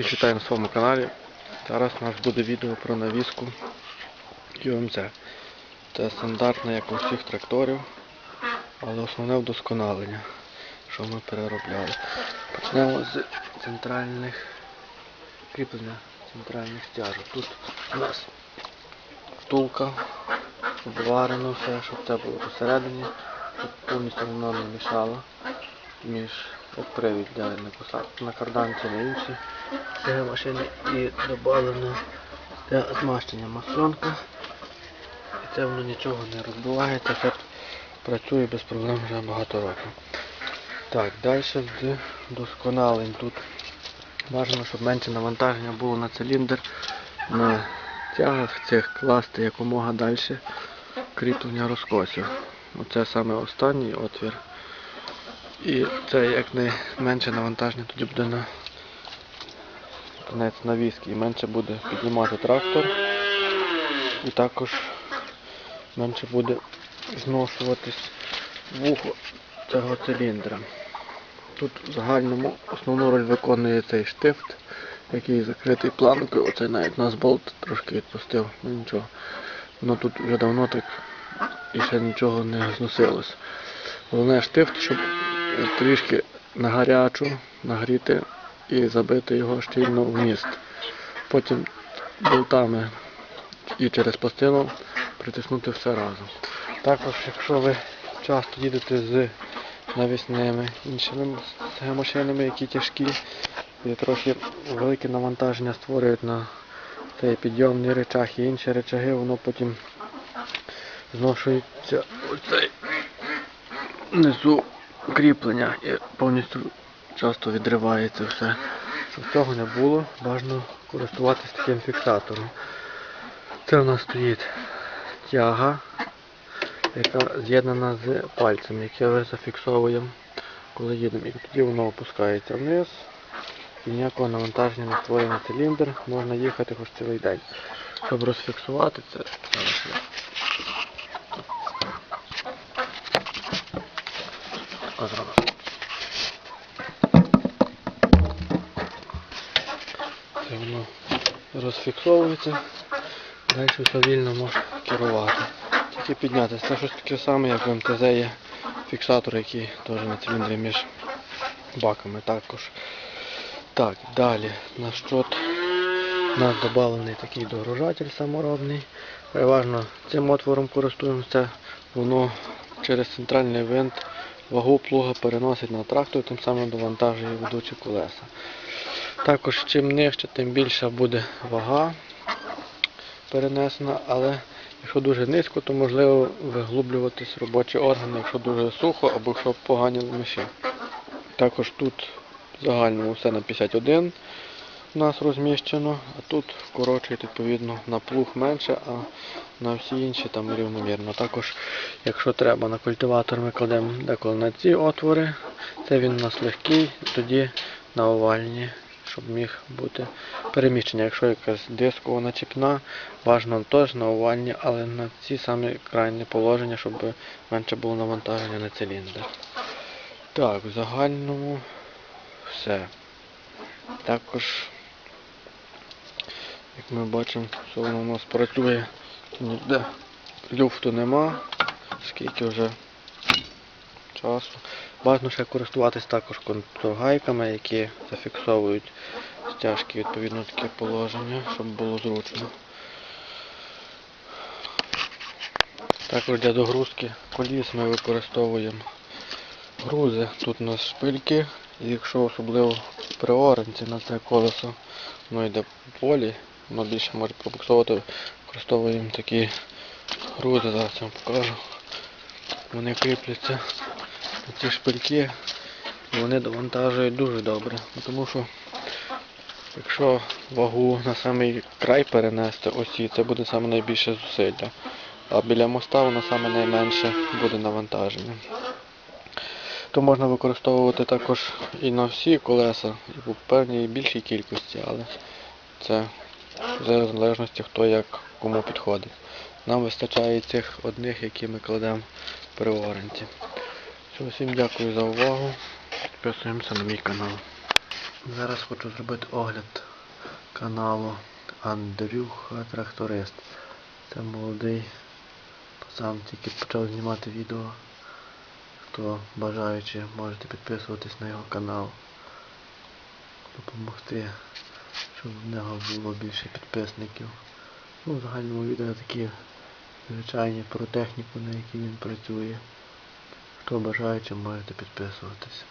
Всіх вітаю на своєму каналі. Зараз у нас буде відео про навіску UMZ. Це стандартне, як у всіх тракторів, але основне вдосконалення, що ми переробляли. Почнемо з центральних кріплення центральних стяжок. Тут у нас втулка, обварено все, щоб це було посередині, щоб повністю воно не мішало між привід для на карданці на інші машини і додано для змащення маслонка. І це воно нічого не розбивається, все працює без проблем вже багато років. Так, далі з досконалень тут бажано, щоб менше навантаження було на циліндр, на тягах цих класти якомога далі кріплення розкосів. Оце саме останній отвір. І це як найменше навантаження тоді буде на кінець навіски і менше буде піднімати трактор. І також менше буде зношуватись вухо цього циліндра. Тут в загальному основну роль виконує цей штифт, який закритий планкою. Оце навіть нас болт трошки відпустив, ну нічого. Воно тут вже давно так і ще нічого не зносилось. Головне штифт, щоб трішки на гарячу нагріти і забити його щільно в міст. Потім болтами і через пластину притиснути все разом. Також, якщо ви часто їдете з навісними іншими машинами, які тяжкі, і трохи велике навантаження створюють на цей підйомний речах і інші речаги, воно потім зношується оцей внизу кріплення і повністю часто відривається все. Щоб цього не було, бажано користуватися таким фіксатором. Це у нас стоїть тяга, яка з'єднана з пальцем, яке ми зафіксовуємо, коли їдемо. І тоді воно опускається вниз. І ніякого навантаження не створює на циліндр, можна їхати хоч цілий день. Щоб розфіксувати це, зараз я зроблю. Це воно розфіксовується, далі все вільно можна керувати. Тільки піднятися. Це щось таке саме, як в МТЗ є фіксатор, який теж на циліндрі між баками також. Так, далі на щот у нас доданий такий догружатель саморобний. Переважно цим отвором користуємося, воно через центральний винт вагу плуга переносить на трактор, тим самим довантажує ведучі колеса. Також чим нижче, тим більша буде вага перенесена, але якщо дуже низько, то можливо виглублюватись робочі органи, якщо дуже сухо або якщо погані миші. Також тут в загальному все на 51 у нас розміщено, а тут коротше відповідно на плуг менше, а на всі інші там рівномірно. Також, якщо треба на культиватор, ми кладемо деколи на ці отвори. Це він у нас легкий, тоді на овальні, щоб міг бути переміщення. Якщо якась дискова начіпна, бажано теж на овальні, але на ці самі крайні положення, щоб менше було навантаження на циліндр. Так, в загальному все. Також, ми бачимо, що воно у нас працює ніде. Люфту нема, скільки вже часу. Бажано ще користуватись також контргайками, які зафіксовують стяжки відповідно таке положення, щоб було зручно. Також для догрузки коліс ми використовуємо грузи. Тут у нас шпильки, і якщо особливо при оранці на це колесо воно йде по полі, воно більше може пробуксовувати, використовуємо такі грузи, зараз я вам покажу. Вони кріпляться на ці шпильки і вони довантажують дуже добре. Тому що якщо вагу на самий край перенести осі, це буде саме найбільше зусилля. А біля моста воно саме найменше буде навантаження. То можна використовувати також і на всі колеса, і в певній більшій кількості, але це вже в залежності хто як кому підходить. Нам вистачає цих одних, які ми кладемо при оренті. Все, всім дякую за увагу. Підписуємося на мій канал. Зараз хочу зробити огляд каналу Андрюха Тракторист. Це молодий пацан, тільки почав знімати відео. Хто бажаючи, можете підписуватись на його канал. Допомогти, щоб в нього було більше підписників. Ну, в загальному відео такі звичайні про техніку, на якій він працює. Хто бажаючи, можете підписуватись.